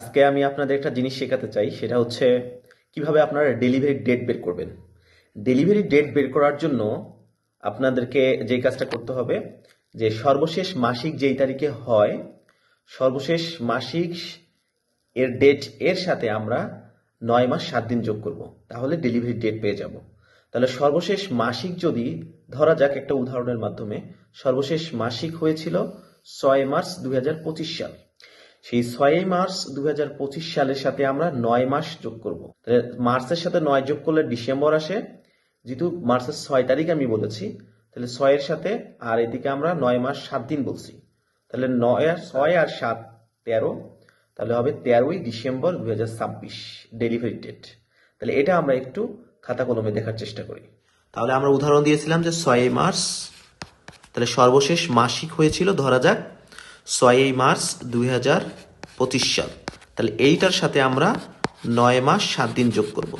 আজকে আমি আপনাদের একটা জিনিস শেখাতে চাই, সেটা হচ্ছে কীভাবে আপনারা ডেলিভারি ডেট বের করবেন। ডেলিভারি ডেট বের করার জন্য আপনাদেরকে যে কাজটা করতে হবে, যে সর্বশেষ মাসিক যেই তারিখে হয়, সর্বশেষ মাসিক এর ডেট এর সাথে আমরা নয় মাস সাত দিন যোগ করব, তাহলে ডেলিভারি ডেট পেয়ে যাব। তাহলে সর্বশেষ মাসিক যদি, ধরা যাক একটা উদাহরণের মাধ্যমে, সর্বশেষ মাসিক হয়েছিল ছয় মার্চ দু হাজার পঁচিশ সাল। সেই ছয়ই মার্চ দুই হাজার পঁচিশ সালের সাথে আমরা নয় মাস যোগ করব। তাহলে মার্চের সাথে নয় যোগ করলে ডিসেম্বর আসে। যেহেতু মার্চের ছয় তারিখ আমি বলেছি, তাহলে ছয়ের সাথে আর এদিকে আমরা নয় মাস সাত দিন বলছি। তাহলে নয় আর ছয় আর সাত তেরো, তাহলে হবে তেরোই ডিসেম্বর দুই হাজার ছাব্বিশ ডেলিভারি ডেট তাহলে এটা আমরা একটু খাতা কলমে দেখার চেষ্টা করি। তাহলে আমরা উদাহরণ দিয়েছিলাম যে ছয়ই মার্চ, তাহলে সর্বশেষ মাসিক হয়েছিল ধরা যাক ছয়ই মার্চ দুই হাজার পঁচিশ সাল। তাহলে এইটার সাথে আমরা নয় মাস সাত দিন যোগ করব।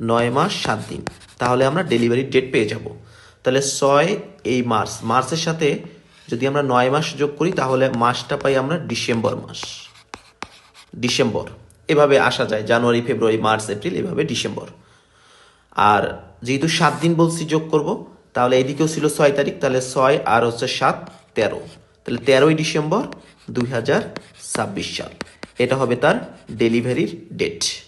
নয় মাস সাত দিন। তাহলে আমরা ডেলিভারি ডেট পেয়ে যাব। তাহলে ছয় এই মার্চ। মার্চের সাথে যদি আমরা নয় মাস যোগ করি, তাহলে মাসটা পাই আমরা ডিসেম্বর মাস। ডিসেম্বর। এভাবে আসা যায়। জানুয়ারি, ফেব্রুয়ারি, মার্চ, এপ্রিল, এভাবে ডিসেম্বর। আর যেহেতু সাত দিন বলছি যোগ করব, তাহলে এদিকেও ছিল ছয় তারিখ, তাহলে ছয় আর হচ্ছে সাত তেরো। তাহলে তেরোই ডিসেম্বর দুই হাজার ছাব্বিশ সাল। এটা হবে তার ডেলিভারির ডেট।